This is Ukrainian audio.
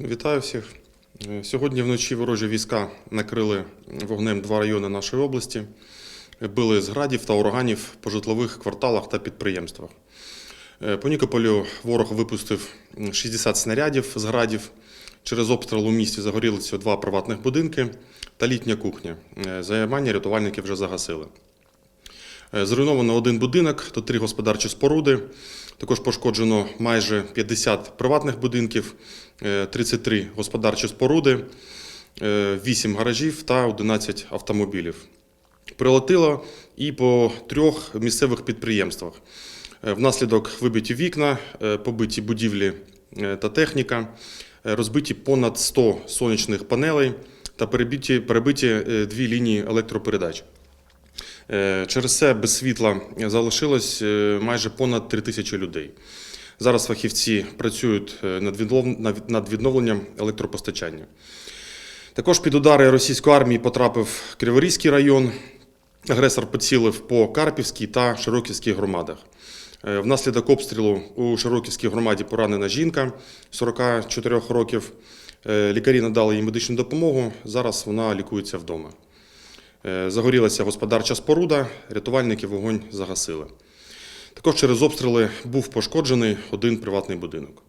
Вітаю всіх. Е, Сьогодні вночі ворожі війська накрили вогнем два райони нашої області, били з градів та ураганів по житлових кварталах та підприємствах. Е, По Нікополю ворог випустив 60 снарядів з градів. Через обстріл у місті загорілися два приватних будинки та літня кухня. Е, Займання рятувальники вже загасили. Зруйновано один будинок та три господарчі споруди. Також пошкоджено майже 50 приватних будинків, 33 господарчі споруди, 8 гаражів та 11 автомобілів. Прилетіло і по трьох місцевих підприємствах. Е, Внаслідок вибиті вікна, е, побиті будівлі е, та техніка, е, розбиті понад 100 сонячних панелей та перебиті, перебиті е, дві лінії електропередач. Е, Через це без світла залишилось е, майже понад 3 тисячі людей. Зараз фахівці працюють е, над віднов- над- над відновленням електропостачання. Також під удари російської армії потрапив Криворізький район. Агресор поцілив по Карпівській та Широківській громадах. Е, Внаслідок обстрілу у Широківській громаді поранена жінка 44 років. Е, Лікарі надали їй медичну допомогу. Зараз вона лікується вдома. Загорілася господарча споруда, рятувальники вогонь загасили. Також через обстріли був пошкоджений один приватний будинок.